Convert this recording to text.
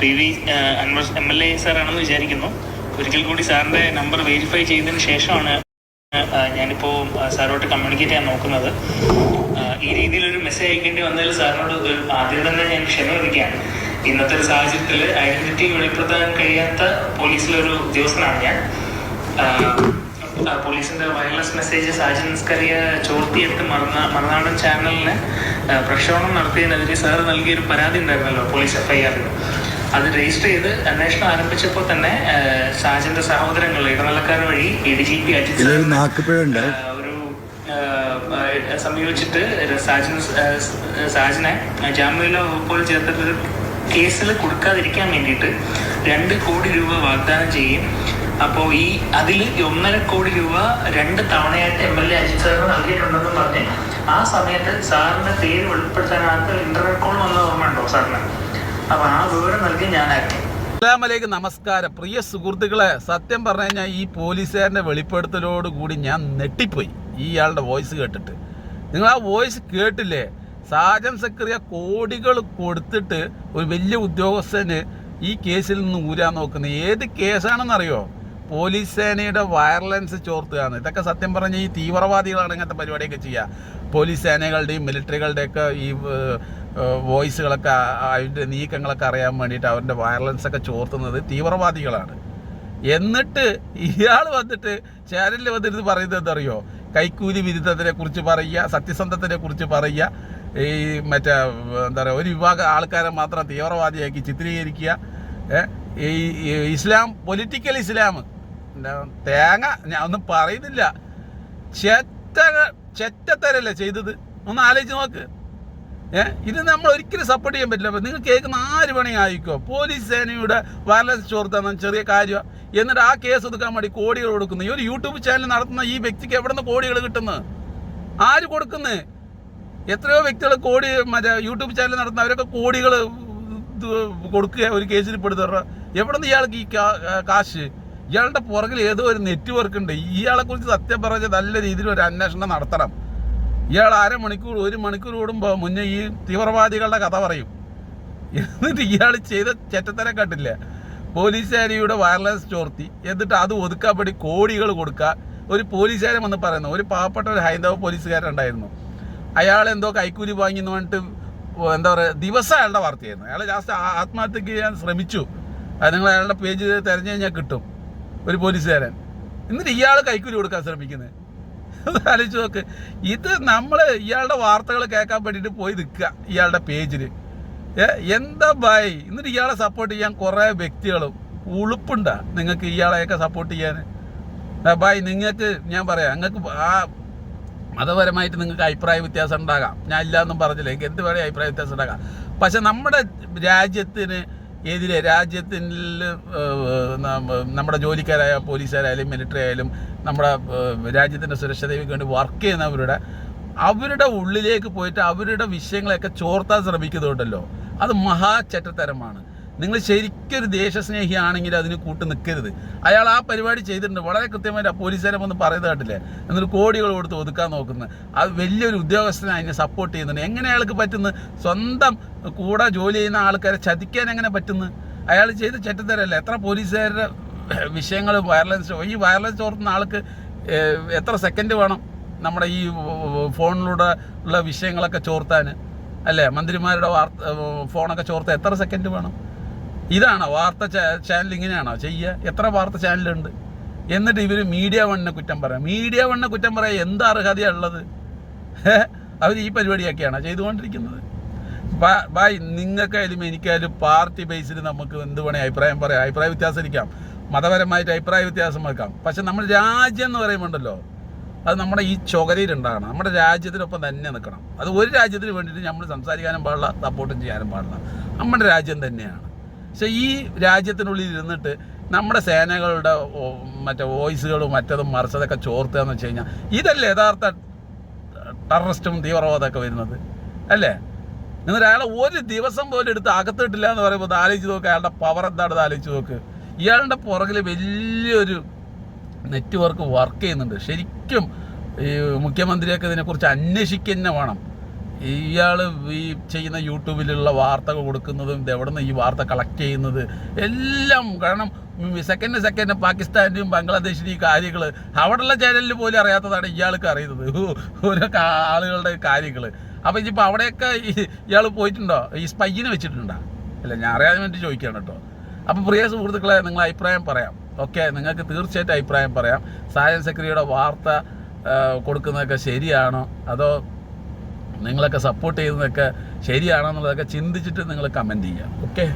P V Anvar M L A സാറാണെന്ന് വിചാരിക്കുന്നു. ഒരിക്കൽ കൂടി സാറിന്റെ നമ്പർ വെരിഫൈ ചെയ്തതിന് ശേഷമാണ് ഞാനിപ്പോ സാറോട്ട് കമ്മ്യൂണിക്കേറ്റ് ചെയ്യാൻ നോക്കുന്നത്. ഈ രീതിയിൽ ഒരു മെസ്സേജ് അയക്കേണ്ടി വന്നതിൽ സാറിനോട് ആദ്യം തന്നെ ഞാൻ ക്ഷമ ഇന്നത്തെ ഒരു സാഹചര്യത്തിൽ ഐഡന്റിറ്റി വെളിപ്പെടുത്താൻ കഴിയാത്ത പോലീസിലൊരു ഉദ്യോഗസ്ഥനാണ് ഞാൻ. പോലീസിന്റെ വയർലെസ് മെസ്സേജ് സാജി സ്കറിയ ചോർത്തിയെടുത്ത് മറുനാ മറുനാടൻ ചാനലിന് പ്രക്ഷോഭം പ്രക്ഷേപണം നടത്തിയതിനെതിരെ സാർ നൽകിയൊരു പരാതി ഉണ്ടായിരുന്നല്ലോ പോലീസ് എഫ്ഐആറിൽ അത് രജിസ്റ്റർ ചെയ്ത് അന്വേഷണം ആരംഭിച്ചപ്പോൾ തന്നെ സാജന്റെ സഹോദരങ്ങൾ ഇടനിലക്കാർ വഴി A D G P Ajith ഒരു സമീപിച്ചിട്ട് സാജൻ സാജനെ ജാമ്യയിലോ വകുപ്പുകൾ ചേർത്തിട്ട് കേസിൽ കൊടുക്കാതിരിക്കാൻ വേണ്ടിയിട്ട് രണ്ട് കോടി രൂപ വാഗ്ദാനം ചെയ്യും അപ്പോൾ ഈ അതിൽ ഒന്നര കോടി രൂപ രണ്ട് തവണയായിട്ട് എം എൽ എ അജിത് സാറിന് നൽകിയിട്ടുണ്ടെന്ന് പറഞ്ഞ് ആ സമയത്ത് സാറിന്റെ പേര് വെളിപ്പെടുത്താനകത്ത് ഇന്റർനെറ്റ് കോൾ വന്നത് ഓർമ്മയുണ്ടോ സാറിന്? അപ്പൊ ആ വിവരം നൽകി ഞാനാക്കി അസ്സലാമലൈക്കും. നമസ്കാരം. പ്രിയ സുഹൃത്തുക്കളെ സത്യം പറഞ്ഞു കഴിഞ്ഞാൽ ഈ പോലീസുകാരന്റെ വെളിപ്പെടുത്തലോട് കൂടി ഞാൻ നെട്ടിപ്പോയി ഈ ആളുടെ വോയിസ് കേട്ടിട്ട്. നിങ്ങൾ ആ വോയിസ് കേട്ടില്ലേ? സാജൻ സക്രിയ കോടികൾ കൊടുത്തിട്ട് ഒരു വലിയ ഉദ്യോഗസ്ഥന് ഈ കേസിൽ നിന്ന് ഊരാൻ നോക്കുന്നത്. ഏത് കേസാണെന്നറിയോ പോലീസ് സേനയുടെ വയർലൻസ് ചോർത്തുകയാണ്. ഇതൊക്കെ സത്യം പറഞ്ഞ ഈ തീവ്രവാദികളാണ് ഇങ്ങനത്തെ പരിപാടിയൊക്കെ ചെയ്യുക. പോലീസ് സേനകളുടെയും മിലിറ്ററികളുടെയൊക്കെ ഈ വോയിസുകളൊക്കെ അതിന്റെ നീക്കങ്ങളൊക്കെ അറിയാൻ വേണ്ടിയിട്ട് അവരുടെ വയർലൻസ് ഒക്കെ ചോർത്തുന്നത് തീവ്രവാദികളാണ്. എന്നിട്ട് ഇയാൾ വന്നിട്ട് ചാനലിൽ വന്നിട്ട് പറയുന്നത് എന്തറിയോ കൈക്കൂലി വിരുദ്ധത്തിനെ കുറിച്ച് പറയുക സത്യസന്ധത്തിനെ കുറിച്ച് പറയുക ഈ മറ്റേ എന്താ പറയുക ഒരു വിഭാഗം ആൾക്കാരെ മാത്രം തീവ്രവാദിയാക്കി ചിത്രീകരിക്കുക ഈ ഇസ്ലാം പൊളിറ്റിക്കൽ ഇസ്ലാം തേങ്ങ ഞാൻ ഒന്നും പറയുന്നില്ല. ചെറ്റ ചെറ്റത്തരല്ലേ ചെയ്തത്? ഒന്ന് ആലോചിച്ച് നോക്ക്. ഏഹ് ഇത് നമ്മൾ ഒരിക്കലും സപ്പോർട്ട് ചെയ്യാൻ പറ്റില്ല. നിങ്ങൾ കേൾക്കുന്ന ആര് വേണമെങ്കിൽ ആയിക്കോ പോലീസ് സേനയുടെ വയർലെസ് ചോർത്താന്ന് ചെറിയ കാര്യം എന്നിട്ട് ആ കേസ് ഒതുക്കാൻ വേണ്ടി കോടികൾ കൊടുക്കുന്നു. ഈ ഒരു യൂട്യൂബ് ചാനൽ നടത്തുന്ന ഈ വ്യക്തിക്ക് എവിടെ നിന്ന് കോടികൾ കിട്ടുന്നത് ആര് കൊടുക്കുന്നത് എത്രയോ വ്യക്തികൾ കോടി മറ്റേ യൂട്യൂബ് ചാനൽ നടത്തുന്ന അവരൊക്കെ കോടികൾ കൊടുക്കുക ഒരു കേസിൽ പെടുത്തുക. എവിടെ നിന്ന് ഇയാൾക്ക് ഈ കാശ്? ഇയാളുടെ പുറകിൽ ഏതോ ഒരു നെറ്റ്വർക്ക് ഉണ്ട്. ഇയാളെ കുറിച്ച് സത്യം പറഞ്ഞ നല്ല രീതിയിൽ ഒരു അന്വേഷണം നടത്തണം. ഇയാൾ അരമണിക്കൂർ ഒരു മണിക്കൂർ കൂടുമ്പോൾ മുന്നേ ഈ തീവ്രവാദികളുടെ കഥ പറയും. എന്നിട്ട് ഇയാൾ ചെയ്ത ചെറ്റത്തരം കണ്ടില്ല? പോലീസുകാരിയുടെ വയർലെസ് ചോർത്തി. എന്നിട്ട് അത് ഒതുക്കാൻ വേണ്ടി കോടികൾ കൊടുക്കുക. ഒരു പോലീസുകാരൻ വന്ന് പറയുന്നു. ഒരു പാവപ്പെട്ട ഒരു ഹൈന്ദവ പോലീസുകാരുണ്ടായിരുന്നു അയാൾ എന്തോ കൈക്കൂലി വാങ്ങി എന്ന് പറഞ്ഞിട്ട് എന്താ പറയുക ദിവസം അയാളുടെ വാർത്തയായിരുന്നു. അയാൾ ലാസ്റ്റ് ആത്മഹത്യക്ക് ഞാൻ ശ്രമിച്ചു. അത് നിങ്ങൾ അയാളുടെ പേജ് തിരഞ്ഞു കഴിഞ്ഞാൽ കിട്ടും. ഒരു പോലീസുകാരൻ. എന്നിട്ട് ഇയാൾ കൈക്കൂലി കൊടുക്കാൻ ശ്രമിക്കുന്നത് ആലോചിച്ച് നോക്ക്. ഇത് നമ്മൾ ഇയാളുടെ വാർത്തകൾ കേൾക്കാൻ വേണ്ടിയിട്ട് പോയി നിൽക്കുക ഇയാളുടെ പേജിൽ എന്താ ബായ്? എന്നിട്ട് ഇയാളെ സപ്പോർട്ട് ചെയ്യാൻ കുറേ വ്യക്തികളും ഉളുപ്പുണ്ടാ നിങ്ങൾക്ക് ഇയാളെയൊക്കെ സപ്പോർട്ട് ചെയ്യാൻ. ബായ് നിങ്ങൾക്ക് ഞാൻ പറയാം നിങ്ങൾക്ക് ആ മതപരമായിട്ട് നിങ്ങൾക്ക് അഭിപ്രായ വ്യത്യാസം ഉണ്ടാകാം. ഞാൻ ഇല്ല എന്നും പറഞ്ഞില്ല എനിക്ക് എന്ത് വേണേ അഭിപ്രായ വ്യത്യാസം ഉണ്ടാകാം. പക്ഷെ നമ്മുടെ രാജ്യത്തിന് എതിരെ രാജ്യത്തിൽ നമ്മുടെ ജോലിക്കാരായ പോലീസുകാരായാലും മിലിറ്ററി ആയാലും നമ്മുടെ രാജ്യത്തിന്റെ സുരക്ഷതയ്ക്ക് വേണ്ടി വർക്ക് ചെയ്യുന്നവരുടെ അവരുടെ ഉള്ളിലേക്ക് പോയിട്ട് അവരുടെ വിഷയങ്ങളെയൊക്കെ ചോർത്താൻ ശ്രമിക്കുന്നുണ്ടല്ലോ അത് മഹാചറ്റത്തരമാണ് നിങ്ങൾ ശരിക്കും ഒരു ദേശസ്നേഹിയാണെങ്കിൽ അതിന് കൂട്ട് നിൽക്കരുത്. അയാൾ ആ പരിപാടി ചെയ്തിട്ടുണ്ട്. വളരെ കൃത്യമായിട്ട് ആ പോലീസുകാരെ ഒന്നും പറയുന്നത് കേട്ടില്ലേ? എന്നിട്ട് കോടികൾ കൊടുത്ത് ഒതുക്കാൻ നോക്കുന്നത് അത് വലിയൊരു ഉദ്യോഗസ്ഥനെ അതിനെ സപ്പോർട്ട് ചെയ്യുന്നുണ്ട്. എങ്ങനെ അയാൾക്ക് പറ്റുന്നു? സ്വന്തം കൂടെ ജോലി ചെയ്യുന്ന ആൾക്കാരെ ചതിക്കാൻ എങ്ങനെ പറ്റുന്നു? അയാൾ ചെയ്ത് ചെറ്റത്തരല്ല എത്ര പോലീസുകാരുടെ വിഷയങ്ങൾ വയർലെസ് ഈ വയർലെസ് ഓർത്തുന്ന ആൾക്ക് എത്ര സെക്കൻഡ് വേണം നമ്മുടെ ഈ ഫോണിലൂടെ ഉള്ള വിഷയങ്ങളൊക്കെ ചോർത്താൻ? അല്ലേ? മന്ത്രിമാരുടെ വാർത്ത ഫോണൊക്കെ ചോർത്താൻ എത്ര സെക്കൻഡ് വേണം? ഇതാണോ വാർത്ത ചാനൽ ഇങ്ങനെയാണോ ചെയ്യുക എത്ര വാർത്ത ചാനലുണ്ട് എന്നിട്ട് ഇവർ മീഡിയ വണ്ണിനെ കുറ്റം പറയാം. മീഡിയ വണ്ണിനെ കുറ്റം പറയാൻ എന്ത് അർഹതയാണ് ഉള്ളത് അവർ ഈ പരിപാടിയൊക്കെയാണോ ചെയ്തുകൊണ്ടിരിക്കുന്നത്? ബായ് നിങ്ങൾക്കായാലും എനിക്കായാലും പാർട്ടി ബേസിൽ നമുക്ക് എന്ത് വേണേ അഭിപ്രായം പറയാം. അഭിപ്രായ വ്യത്യാസം ഇരിക്കാം മതപരമായിട്ട് അഭിപ്രായ വ്യത്യാസം വെക്കാം. പക്ഷെ നമ്മൾ രാജ്യം എന്ന് പറയുമ്പോണ്ടല്ലോ അത് നമ്മുടെ ഈ ചുകരയിലുണ്ടാകണം നമ്മുടെ രാജ്യത്തിനൊപ്പം തന്നെ നിൽക്കണം. അത് ഒരു രാജ്യത്തിന് വേണ്ടിയിട്ട് നമ്മൾ സംസാരിക്കാനും പാടില്ല സപ്പോർട്ടും ചെയ്യാനും പാടില്ല. നമ്മുടെ രാജ്യം തന്നെയാണ്. പക്ഷെ ഈ രാജ്യത്തിനുള്ളിൽ ഇരുന്നിട്ട് നമ്മുടെ സേനകളുടെ മറ്റേ വോയിസുകളും മറ്റതും മറിച്ചതൊക്കെ ചോർത്തുക എന്ന് വെച്ച് കഴിഞ്ഞാൽ ഇതല്ലേ യഥാർത്ഥ ടെററിസ്റ്റും തീവ്രവാദമൊക്കെ വരുന്നത്? അല്ലേ? എന്നിട്ട് അയാളെ ഒരു ദിവസം പോലും എടുത്ത് അകത്തിട്ടില്ല എന്ന് പറയുമ്പോൾ ആലോചിച്ച് നോക്ക് അയാളുടെ പവർ എന്താണെന്ന് ആലോചിച്ച് നോക്ക്. ഇയാളുടെ പുറകിൽ വലിയൊരു നെറ്റ്വർക്ക് വർക്ക് ചെയ്യുന്നുണ്ട്. ശരിക്കും ഈ മുഖ്യമന്ത്രിയൊക്കെ ഇതിനെക്കുറിച്ച് അന്വേഷിക്കുക വേണം. ഇയാൾ ഈ ചെയ്യുന്ന യൂട്യൂബിലുള്ള വാർത്ത കൊടുക്കുന്നതും ഇത് എവിടെ നിന്ന് ഈ വാർത്ത കളക്ട് ചെയ്യുന്നത്? എല്ലാം കാരണം സെക്കൻഡ് സെക്കൻഡ് പാകിസ്ഥാന്റെയും ബംഗ്ലാദേശിന്റെയും ഈ കാര്യങ്ങൾ അവിടെയുള്ള ചാനലിൽ പോലും അറിയാത്തതാണ് ഇയാൾക്ക് അറിയുന്നത്. ഓരോ ആളുകളുടെ കാര്യങ്ങൾ അപ്പോൾ ഇനിയിപ്പോൾ അവിടെയൊക്കെ ഇയാൾ പോയിട്ടുണ്ടോ? ഈ സ്പൈനെ വെച്ചിട്ടുണ്ടോ? അല്ല ഞാൻ അറിയാൻ വേണ്ടി ചോദിക്കുകയാണ് കേട്ടോ. അപ്പം പ്രിയ സുഹൃത്തുക്കളെ നിങ്ങൾ അഭിപ്രായം പറയാം. ഓക്കെ നിങ്ങൾക്ക് തീർച്ചയായിട്ടും അഭിപ്രായം പറയാം. സായൻ സെക്രട്ടറിയുടെ വാർത്ത കൊടുക്കുന്നതൊക്കെ ശരിയാണോ? അതോ നിങ്ങളൊക്കെ സപ്പോർട്ട് ചെയ്യുന്നതൊക്കെ ശരിയാണോ എന്നുള്ളതൊക്കെ ചിന്തിച്ചിട്ട് നിങ്ങൾ കമന്റ് ചെയ്യുക. ഓക്കെ